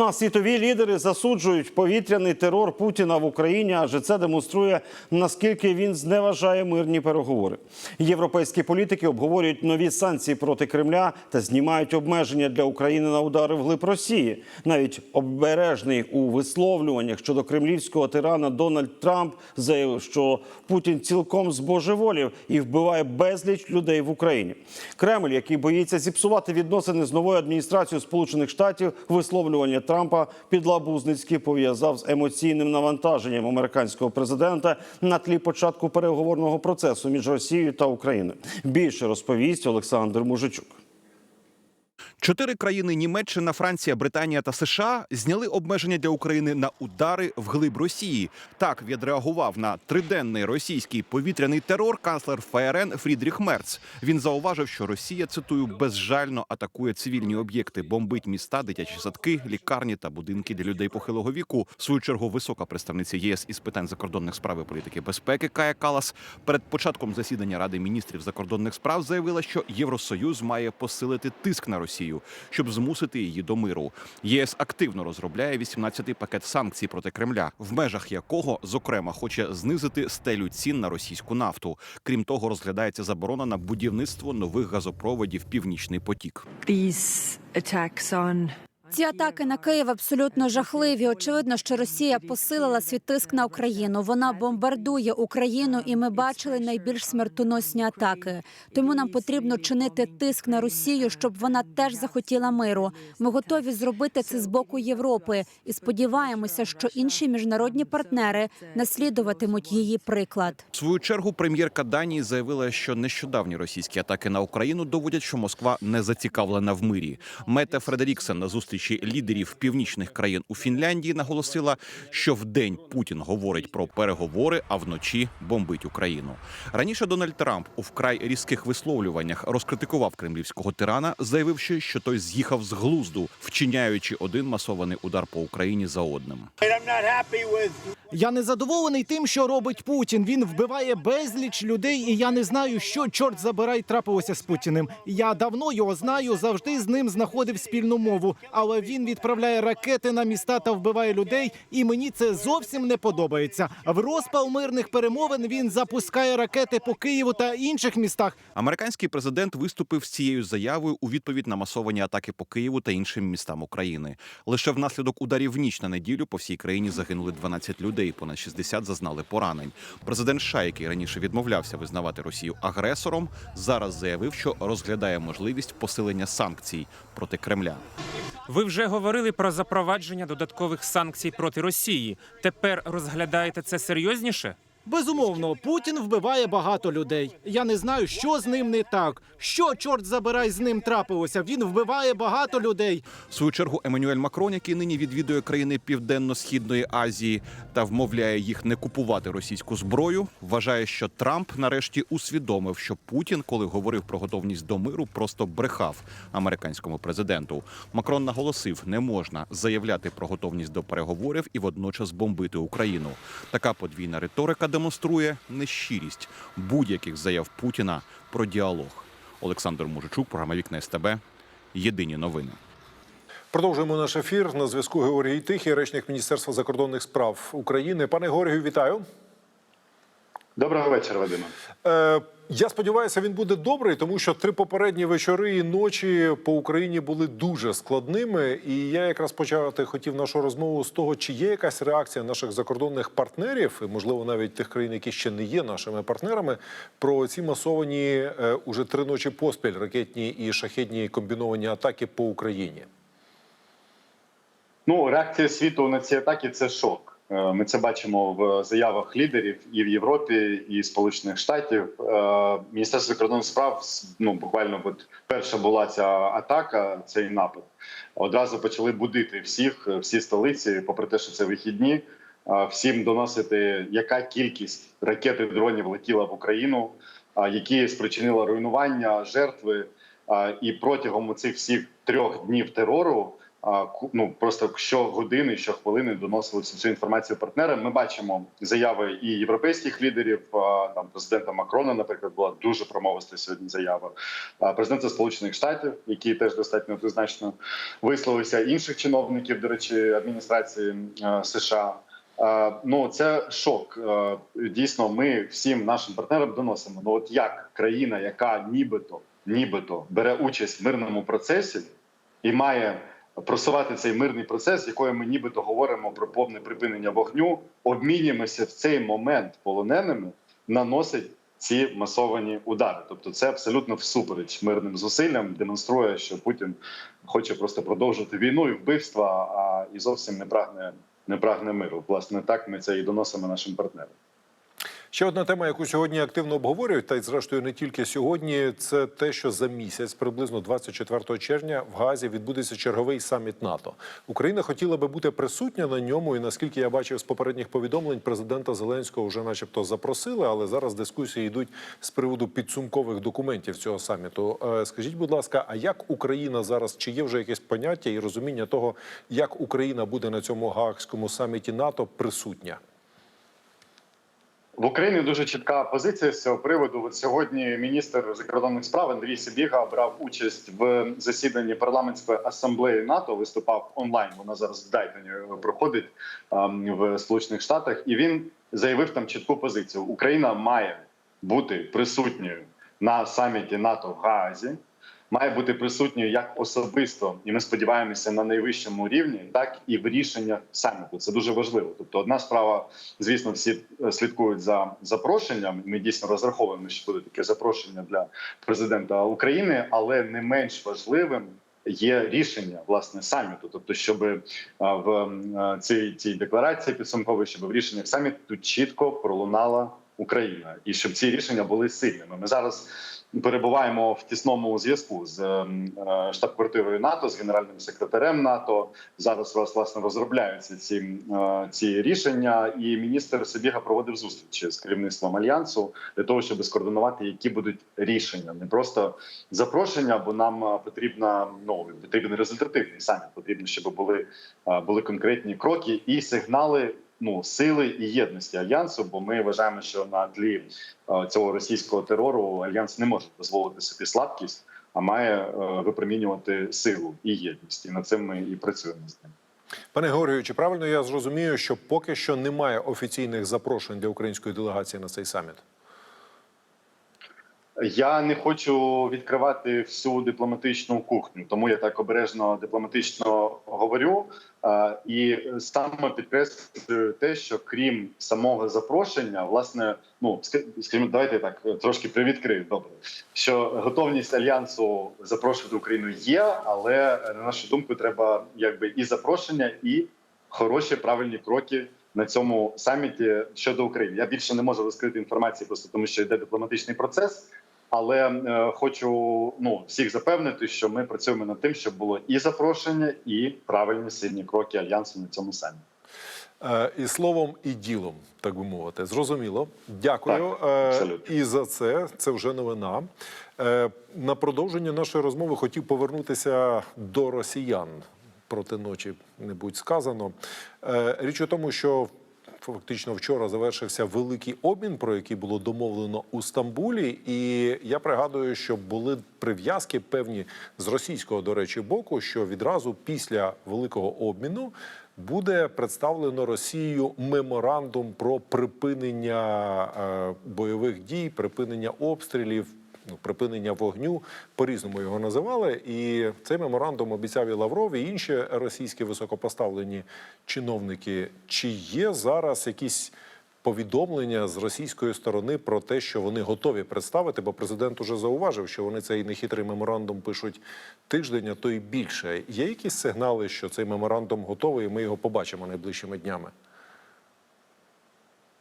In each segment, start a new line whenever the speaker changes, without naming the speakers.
Ну, світові лідери засуджують повітряний терор Путіна в Україні, адже це демонструє наскільки він зневажає мирні переговори. Європейські політики обговорюють нові санкції проти Кремля та знімають обмеження для України на удари вглиб Росії. Навіть обережний у висловлюваннях щодо кремлівського тирана Дональд Трамп заявив, що Путін цілком збожеволів і вбиває безліч людей в Україні. Кремль, який боїться зіпсувати відносини з новою адміністрацією Сполучених Штатів, висловлювання Трампа підлабузницьки пов'язав з емоційним навантаженням американського президента на тлі початку переговорного процесу між Росією та Україною. Більше розповість Олександр Мужичук.
Чотири країни Німеччина, Франція, Британія та США зняли обмеження для України на удари вглиб Росії. Так відреагував на триденний російський повітряний терор канцлер ФРН Фрідріх Мерц. Він зауважив, що Росія цитую безжально атакує цивільні об'єкти, бомбить міста, дитячі садки, лікарні та будинки для людей похилого віку. В свою чергу висока представниця єС із питань закордонних справ і політики безпеки Кая Калас перед початком засідання Ради міністрів закордонних справ заявила, що Євросоюз має посилити тиск на Росію, щоб змусити її до миру. ЄС активно розробляє 18-й пакет санкцій проти Кремля, в межах якого зокрема хоче знизити стелю цін на російську нафту. Крім того, розглядається заборона на будівництво нових газопроводів Північний потік.
These attacks on
Ці атаки на Київ абсолютно жахливі. Очевидно, що Росія посилила свій тиск на Україну. Вона бомбардує Україну, і ми бачили найбільш смертоносні атаки. Тому нам потрібно чинити тиск на Росію, щоб вона теж захотіла миру. Ми готові зробити це з боку Європи і сподіваємося, що інші міжнародні партнери наслідуватимуть її приклад.
В свою чергу прем'єрка Данії заявила, що нещодавні російські атаки на Україну доводять, що Москва не зацікавлена в мирі. Мета Фредеріксен на зустрічі лідерів північних країн у Фінляндії наголосила, що вдень Путін говорить про переговори, а вночі бомбить Україну. Раніше Дональд Трамп у вкрай різких висловлюваннях розкритикував кремлівського тирана, заявивши, що той з'їхав з глузду, вчиняючи один масований удар по Україні за одним.
Я не задоволений тим, що робить Путін. Він вбиває безліч людей, і я не знаю, що чорт забирай трапилося з Путіним. Я давно його знаю, завжди з ним знаходив спільну мову. Але він відправляє ракети на міста та вбиває людей, і мені це зовсім не подобається. В розпал мирних перемовин він запускає ракети по Києву та інших містах.
Американський президент виступив з цією заявою у відповідь на масовані атаки по Києву та іншим містам України. Лише внаслідок ударів в ніч на неділю по всій країні загинули 12 людей, понад 60 зазнали поранень. Президент США, який раніше відмовлявся визнавати Росію агресором, зараз заявив, що розглядає можливість посилення санкцій проти Кремля.
Ви вже говорили про запровадження додаткових санкцій проти Росії. Тепер розглядаєте це серйозніше?
Безумовно, Путін вбиває багато людей. Я не знаю, що з ним не так. Що чорт забирай з ним трапилося? Він вбиває багато людей.
В свою чергу Еммануель Макрон, який нині відвідує країни Південно-східної Азії та вмовляє їх не купувати російську зброю, вважає, що Трамп нарешті усвідомив, що Путін, коли говорив про готовність до миру, просто брехав американському президенту. Макрон наголосив, не можна заявляти про готовність до переговорів і водночас бомбити Україну. Така подвійна риторика демонструє нещирість будь-яких заяв Путіна про діалог. Олександр Мужичук, програма Вікна СТБ. Єдині новини.
Продовжуємо наш ефір. На зв'язку Георгій Тихий, речник Міністерства закордонних справ України. Пане Георгію, вітаю.
Доброго вечора, Вадиме.
Я сподіваюся, він буде добрий, тому що три попередні вечори і ночі по Україні були дуже складними. І я якраз почати хотів нашу розмову з того, чи є якась реакція наших закордонних партнерів, і можливо навіть тих країн, які ще не є нашими партнерами, про ці масовані е, уже три ночі поспіль ракетні і шахетні комбіновані атаки по Україні.
Ну, реакція світу на ці атаки це шок. Е, Ми це бачимо в заявах лідерів і в Європі, і Сполучених Штатів. Е, Міністерство закордонних справ ну буквально от перша була ця атака, цей напад. Одразу почали будити всіх, всі столиці, попри те, що це вихідні. е, Всім доносити, яка кількість ракет і дронів летіла в Україну, які спричинили руйнування, жертви. І протягом цих всіх трьох днів терору ну просто щогодини, щохвилини доносили цю, цю інформацію партнерам. Ми бачимо заяви і європейських лідерів. Там президента Макрона, наприклад, була дуже промовиста сьогодні заява. Президента Сполучених Штатів, який теж достатньо однозначно висловився інших чиновників, до речі, адміністрації США. Ну це шок. Дійсно, ми всім нашим партнерам доносимо. Ну от як країна, яка нібито нібито бере участь в мирному процесі і має просувати цей мирний процес, якою ми нібито говоримо про повне припинення вогню, обмінюємося в цей момент полоненими, наносить ці масовані удари. Тобто, це абсолютно всупереч мирним зусиллям, демонструє, що Путін хоче просто продовжити війну і вбивства, а і зовсім не прагне не прагне миру. Власне, так ми це і доносимо нашим партнерам.
Ще одна тема, яку сьогодні активно обговорюють, та й зрештою не тільки сьогодні, це те, що за місяць, приблизно 24 червня, в Газі відбудеться черговий саміт НАТО. Україна хотіла би бути присутня на ньому, і наскільки я бачив з попередніх повідомлень, президента Зеленського вже, начебто, запросили, але зараз дискусії йдуть з приводу підсумкових документів цього саміту. Е, Скажіть, будь ласка, а як Україна зараз чи є вже якесь поняття і розуміння того, як Україна буде на цьому гаагському саміті НАТО присутня?
В Україні дуже чітка позиція з цього приводу. От сьогодні міністр закордонних справ Андрій Сибіга брав участь в засіданні парламентської асамблеї НАТО. Виступав онлайн. Вона зараз в Дайтоні проходить ем, в Сполучених Штатах, і він заявив там чітку позицію: Україна має бути присутньою на саміті НАТО в Гаазі. Має бути присутньою як особисто, і ми сподіваємося на найвищому рівні, так і в рішеннях саміту. Це дуже важливо. Тобто, одна справа, звісно, всі е, слідкують за запрошенням. Ми дійсно розраховуємо, що буде таке запрошення для президента України, але не менш важливим. Є рішення власне саміту, тобто, щоб е, в е, цій цій декларації підсумковій, щоб в рішеннях саміту чітко пролунала Україна, і щоб ці рішення були сильними. Ми зараз перебуваємо в тісному зв'язку з ем, е, штаб-квартирою НАТО, з генеральним секретарем НАТО. Зараз роз- власне розробляються ці, е, ці рішення, і міністр Собіга проводив зустрічі з керівництвом альянсу для того, щоб скоординувати, які будуть рішення, не просто запрошення, бо нам е, потрібна ну потрібен результативний саміт. Потрібно, щоб були, були конкретні кроки і сигнали. Ну, сили і єдності альянсу, бо ми вважаємо, що на тлі е, цього російського терору альянс не може дозволити собі слабкість, а має е, випромінювати силу і єдність. І над цим ми і працюємо з ним.
Пане Георгію, чи правильно я зрозумію, що поки що немає офіційних запрошень для української делегації на цей саміт?
Я не хочу відкривати всю дипломатичну кухню, тому я так обережно дипломатично говорю. І саме підкреслюю те, що крім самого запрошення, власне, ну ска- скажімо, давайте так трошки привідкрию. Добре, що готовність альянсу запрошувати Україну є, але на нашу думку, треба якби і запрошення, і хороші правильні кроки на цьому саміті щодо України. Я більше не можу розкрити інформації, просто тому що йде дипломатичний процес. Але е, хочу ну всіх запевнити, що ми працюємо над тим, щоб було і запрошення, і правильні сильні кроки альянсу на цьому саміті.
Е, І словом, і ділом, так би мовити. Зрозуміло. Дякую
Так,
Е, і за це. Це вже новина. На продовження нашої розмови хотів повернутися до росіян. Проти ночі не будь сказано. Річ у тому, що фактично вчора завершився великий обмін, про який було домовлено у Стамбулі. І я пригадую, що були прив'язки певні з російського, до речі, боку, що відразу після великого обміну буде представлено Росією меморандум про припинення е, бойових дій, припинення обстрілів. Ну, припинення вогню по-різному його називали, і цей меморандум обіцяв і Лавров, і інші російські високопоставлені чиновники. Чи є зараз якісь повідомлення з російської сторони про те, що вони готові представити? Бо президент уже зауважив, що вони цей нехитрий меморандум пишуть тиждень, а то й більше. Є якісь сигнали, що цей меморандум готовий, і ми його побачимо найближчими днями?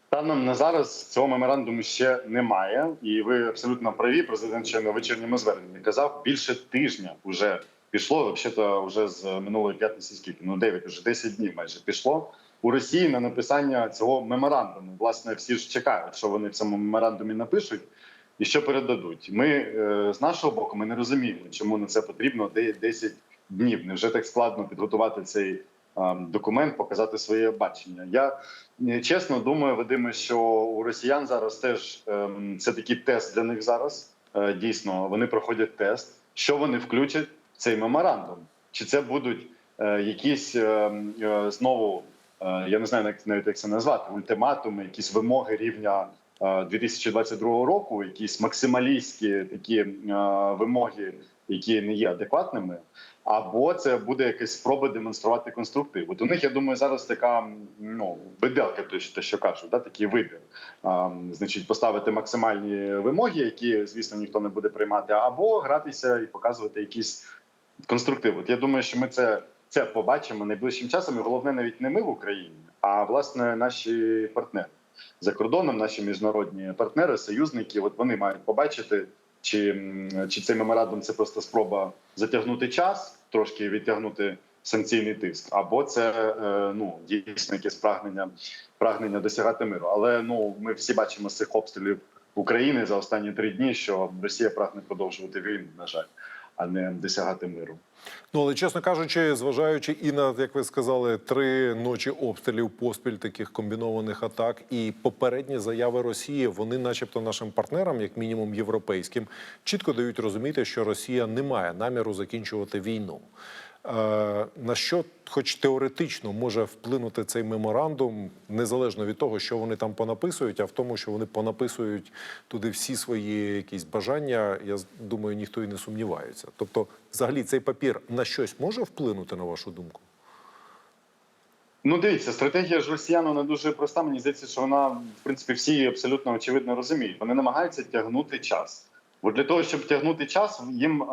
Станом на зараз цього меморандуму ще немає, і ви абсолютно праві. Президент ще на вечірньому зверненні казав більше тижня вже пішло. Взагалі, вже з минулої п'ятниці скільки ну 9, вже 10 днів майже пішло у Росії на написання цього меморандуму. Власне, всі ж чекають, що вони в цьому меморандумі напишуть і що передадуть. Ми е, з нашого боку ми не розуміємо, чому на це потрібно де- 10 днів. Невже так складно підготувати цей документ, показати своє бачення? Я е, чесно думаю, Вадиме, що у росіян зараз теж ем, це такий тест для них зараз. Е, Дійсно, вони проходять тест. Що вони включать в цей меморандум? Чи це будуть е, якісь е, е, знову, я не знаю навіть як це назвати, ультиматуми, якісь вимоги рівня е, 2022 року, якісь максималістські такі вимоги, які не є адекватними, або це буде якась спроба демонструвати конструктив. От у них, я думаю, зараз така ну виделка, то те, що кажуть, да, такий вибір. А, значить, поставити максимальні вимоги, які, звісно, ніхто не буде приймати, або гратися і показувати якісь конструктив. От я думаю, що ми це, це побачимо найближчим часом. І головне, навіть не ми в Україні, а власне наші партнери за кордоном, наші міжнародні партнери, союзники. От вони мають побачити, чи, чи цей меморандум це просто спроба затягнути час, трошки відтягнути санкційний тиск, або це е, ну дійсно якесь прагнення, прагнення досягати миру. Але ну ми всі бачимо з цих обстрілів України за останні три дні, що Росія прагне продовжувати війну, на жаль, а не досягати миру.
Ну але чесно кажучи, зважаючи і на як ви сказали, три ночі обстрілів поспіль таких комбінованих атак, і попередні заяви Росії, вони, начебто, нашим партнерам, як мінімум європейським, чітко дають розуміти, що Росія не має наміру закінчувати війну. Е, на що, хоч теоретично, може вплинути цей меморандум, незалежно від того, що вони там понаписують, а в тому, що вони понаписують туди всі свої якісь бажання, я думаю, ніхто і не сумнівається. Тобто, взагалі, цей папір на щось може вплинути, на вашу думку?
Ну, дивіться, стратегія ж росіян вона дуже проста. Мені здається, що вона в принципі всі абсолютно очевидно розуміють. Вони намагаються тягнути час. Бо для того, щоб тягнути час, їм е,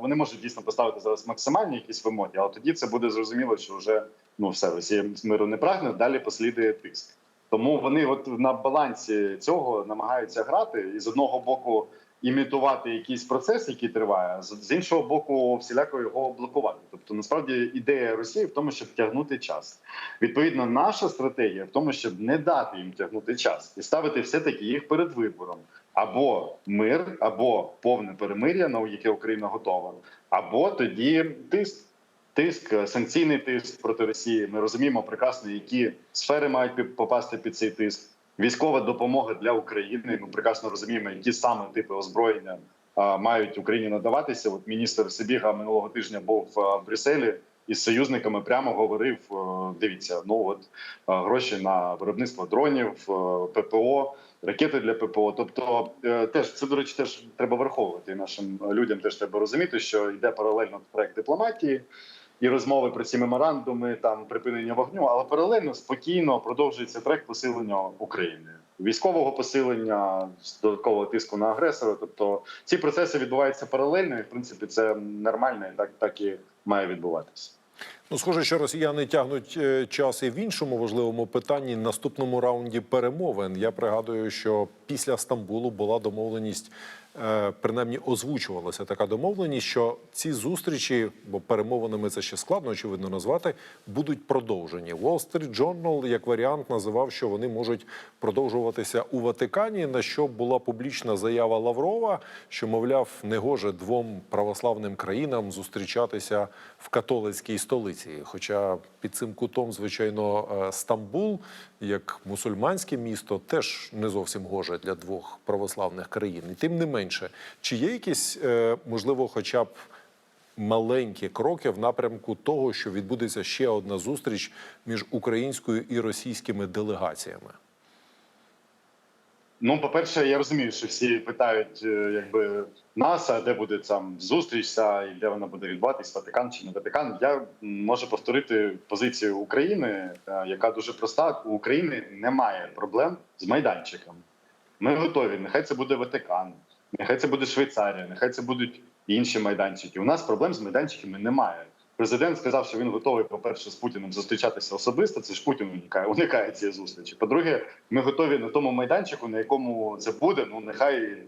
вони можуть дійсно поставити зараз максимальні якісь вимоги, але тоді це буде зрозуміло, що вже ну все Росія миру не прагне. Далі послідує тиск. Тому вони, от на балансі цього, намагаються грати і з одного боку імітувати якийсь процес, який триває, з з іншого боку, всіляко його блокувати. Тобто, насправді ідея Росії в тому, щоб тягнути час. Відповідно, наша стратегія в тому, щоб не дати їм тягнути час і ставити все таки їх перед вибором. Або мир, або повне перемир'я, на яке Україна готова, або тоді тиск. Тиск, санкційний тиск проти Росії. Ми розуміємо прекрасно, які сфери мають попасти під цей тиск. Військова допомога для України. Ми прекрасно розуміємо, які саме типи озброєння а, мають Україні надаватися. От міністр Сибіга минулого тижня був в Брюсселі і з союзниками прямо говорив: е, дивіться, ну от е, гроші на виробництво дронів, е, ППО, ракети для ППО. Тобто, теж це до речі, теж треба враховувати. І нашим людям теж треба розуміти, що йде паралельно проект дипломатії. І розмови про ці меморандуми, там припинення вогню, але паралельно спокійно продовжується трек посилення України, військового посилення, додаткового тиску на агресора. Тобто ці процеси відбуваються паралельно, і в принципі це нормально, і так, так і має відбуватися.
Ну, схоже, що росіяни тягнуть е, час і в іншому важливому питанні наступному раунді перемовин. Я пригадую, що після Стамбулу була домовленість, принаймні озвучувалася така домовленість, що ці зустрічі, бо перемовинами це ще складно очевидно назвати, будуть продовжені. Wall Street Journal як варіант називав, що вони можуть продовжуватися у Ватикані. На що була публічна заява Лаврова, що мовляв, негоже двом православним країнам зустрічатися в католицькій столиці. Хоча під цим кутом, звичайно, е, Стамбул, як мусульманське місто, теж не зовсім гоже для двох православних країн. І тим не менше, чи є якісь е, можливо, хоча б маленькі кроки в напрямку того, що відбудеться ще одна зустріч між українською і російськими делегаціями?
Ну, по-перше, я розумію, що всі питають, е, якби нас, де буде там зустрічся, і де вона буде відбуватись, Ватикан чи не Ватикан. Я можу повторити позицію України, е, яка дуже проста. У України немає проблем з майданчиком. Ми готові. Нехай це буде Ватикан, нехай це буде Швейцарія, нехай це будуть інші майданчики. У нас проблем з майданчиками немає. Президент сказав, що він готовий, по-перше, з Путіним зустрічатися особисто. Це ж Путін уникає, уникає цієї зустрічі. По-друге, ми готові на тому майданчику, на якому це буде. Ну нехай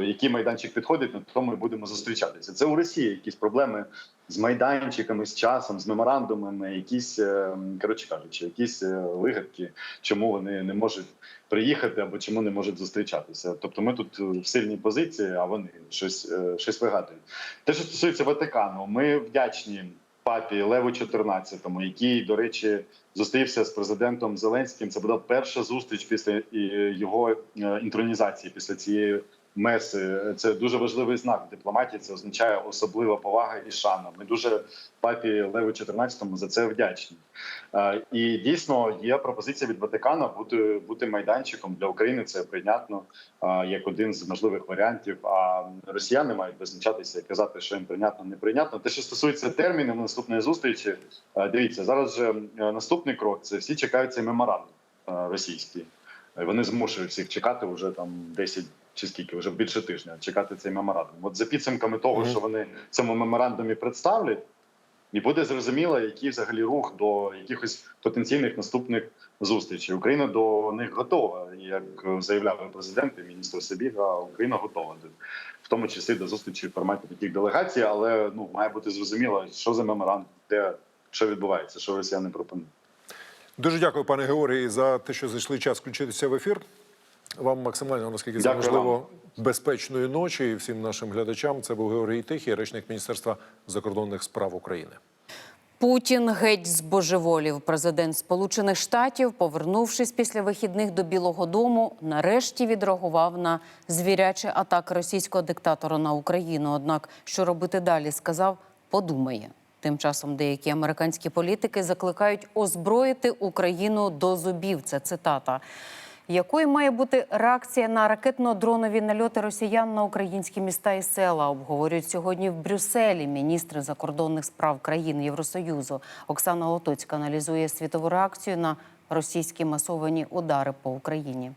який майданчик підходить, на тому і будемо зустрічатися. Це у Росії якісь проблеми з майданчиками, з часом, з меморандумами, якісь е, коротше кажучи, якісь е, вигадки, чому вони не можуть приїхати або чому не можуть зустрічатися. Тобто, ми тут в сильній позиції, а вони щось, е, щось вигадують. Те, що стосується Ватикану, ми вдячні папі Леву XIV, який, до речі, зустрівся з президентом Зеленським. Це була перша зустріч після е, його е, інтронізації, після цієї меси. Це дуже важливий знак дипломатії. Це означає особлива повага і шана. Ми дуже папі Леву XIV за це вдячні. Е, І дійсно є пропозиція від Ватикана бути бути майданчиком для України. Це прийнятно е, як один з можливих варіантів. А росіяни мають визначатися і казати, що їм прийнятно, неприйнятно. Те, що стосується термінів наступної зустрічі, е, дивіться зараз. же наступний крок це всі чекають цей меморандум російський. Вони змушують всіх чекати вже там 10 чи скільки, вже більше тижня чекати цей меморандум. От за підсумками того, що вони в цьому меморандумі представлять, і буде зрозуміло, який взагалі рух до якихось потенційних наступних зустрічей. Україна до них готова, як заявляв президент і міністр Сибіга. Україна готова в тому числі до зустрічі в форматі таких делегацій, але ну має бути зрозуміло, що за меморандум, де що відбувається, що росіяни пропонують.
Дуже дякую, пане Георгій, за те, що знайшли час включитися в ефір. Вам максимально, наскільки це можливо, безпечної ночі і всім нашим глядачам. Це був Георгій Тихий, речник Міністерства закордонних справ України.
Путін геть збожеволів. Президент Сполучених Штатів, повернувшись після вихідних до Білого Дому, нарешті відреагував на звірячі атаки російського диктатора на Україну. Однак, що робити далі, сказав, подумає. Тим часом деякі американські політики закликають озброїти Україну до зубів. Це цитата. Якою має бути реакція на ракетно-дронові нальоти росіян на українські міста і села? Обговорюють сьогодні в Брюсселі міністри закордонних справ країн Євросоюзу. Оксана Лотоцька аналізує світову реакцію на російські масовані удари по Україні.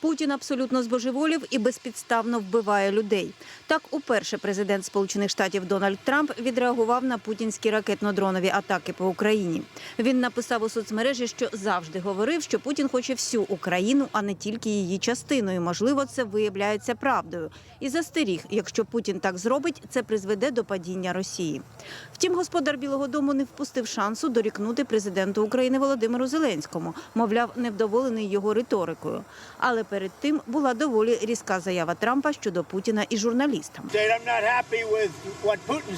Путін абсолютно збожеволів і безпідставно вбиває людей. Так, уперше президент Сполучених Штатів Дональд Трамп відреагував на путінські ракетно-дронові атаки по Україні. Він написав у соцмережі, що завжди говорив, що Путін хоче всю Україну, а не тільки її частину. І, можливо, це виявляється правдою. І застеріг, якщо Путін так зробить, це призведе до падіння Росії. Втім, господар Білого Дому не впустив шансу дорікнути президенту України Володимиру Зеленському. Мовляв, невдоволений його риторикою. Але перед тим була доволі різка заява Трампа щодо Путіна і журналістам.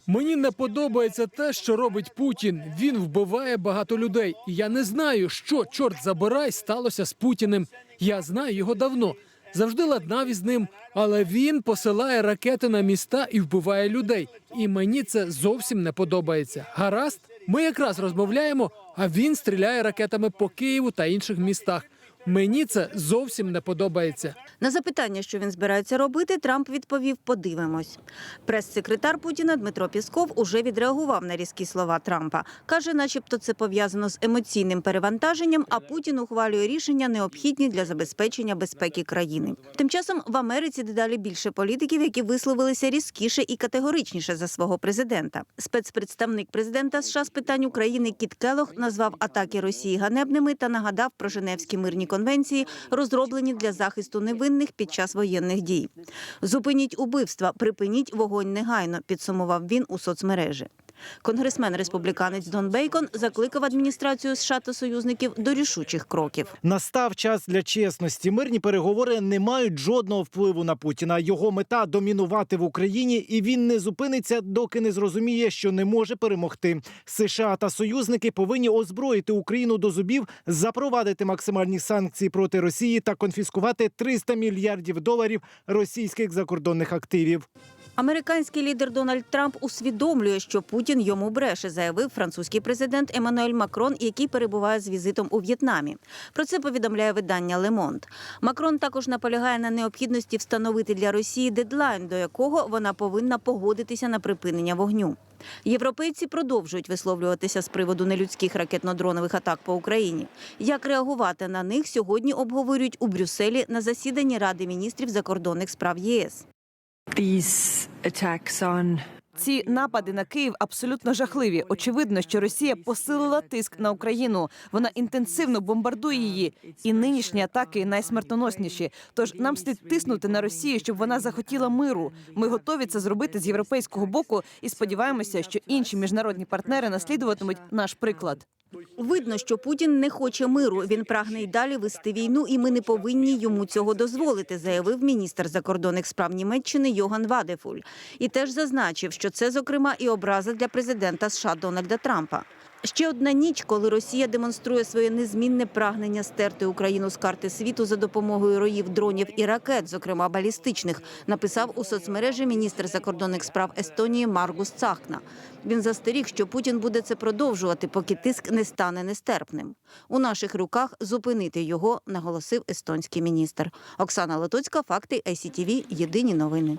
Мені не подобається те, що робить Путін. Він вбиває багато людей. І я не знаю, що чорт забирай сталося з Путіним. Я знаю його давно. Завжди ладнав із ним, але він посилає ракети на міста і вбиває людей. І мені це зовсім не подобається. Гаразд, ми якраз розмовляємо, а він стріляє ракетами по Києву та інших містах. Мені це зовсім не подобається.
На запитання, що він збирається робити, Трамп відповів: подивимось. Прес-секретар Путіна Дмитро Пісков уже відреагував на різкі слова Трампа. каже, начебто, це пов'язано з емоційним перевантаженням, а Путін ухвалює рішення необхідні для забезпечення безпеки країни. Тим часом в Америці дедалі більше політиків, які висловилися різкіше і категоричніше за свого президента. Спецпредставник президента США з питань України Кіт Келох назвав атаки Росії ганебними та нагадав про Женевські мирні конвенції, розроблені для захисту невинних під час воєнних дій. Зупиніть убивства, припиніть вогонь негайно, підсумував він у соцмережі. Конгресмен республіканець Дон Бейкон закликав адміністрацію США та союзників до рішучих кроків.
Настав час для чесності. Мирні переговори не мають жодного впливу на Путіна. Його мета домінувати в Україні, і він не зупиниться, доки не зрозуміє, що не може перемогти. США та союзники повинні озброїти Україну до зубів, запровадити максимальні санкції проти Росії та конфіскувати 300 мільярдів доларів російських закордонних активів.
Американський лідер Дональд Трамп усвідомлює, що Путін йому бреше, заявив французький президент Еммануель Макрон, який перебуває з візитом у В'єтнамі. Про це повідомляє видання Monde. Макрон також наполягає на необхідності встановити для Росії дедлайн, до якого вона повинна погодитися на припинення вогню. Європейці продовжують висловлюватися з приводу нелюдських ракетно-дронових атак по Україні. Як реагувати на них сьогодні обговорюють у Брюсселі на засіданні Ради міністрів закордонних справ ЄС.
These
Ці напади на Київ абсолютно жахливі. Очевидно, що Росія посилила тиск на Україну. Вона інтенсивно бомбардує її. І нинішні атаки найсмертоносніші. Тож нам слід тиснути на Росію, щоб вона захотіла миру. Ми готові це зробити з європейського боку і сподіваємося, що інші міжнародні партнери наслідуватимуть наш приклад.
Видно, що Путін не хоче миру. Він прагне й далі вести війну, і ми не повинні йому цього дозволити, заявив міністр закордонних справ Німеччини Йоган Вадефуль. І теж зазначив, що це, зокрема, і образа для президента США Дональда Трампа. Ще одна ніч, коли Росія демонструє своє незмінне прагнення стерти Україну з карти світу за допомогою роїв дронів і ракет, зокрема балістичних, написав у соцмережі міністр закордонних справ Естонії Маргус Цахна. Він застеріг, що Путін буде це продовжувати, поки тиск не стане нестерпним. У наших руках зупинити його, наголосив естонський міністр. Оксана Лотоцька, факти ICTV, Єдині новини.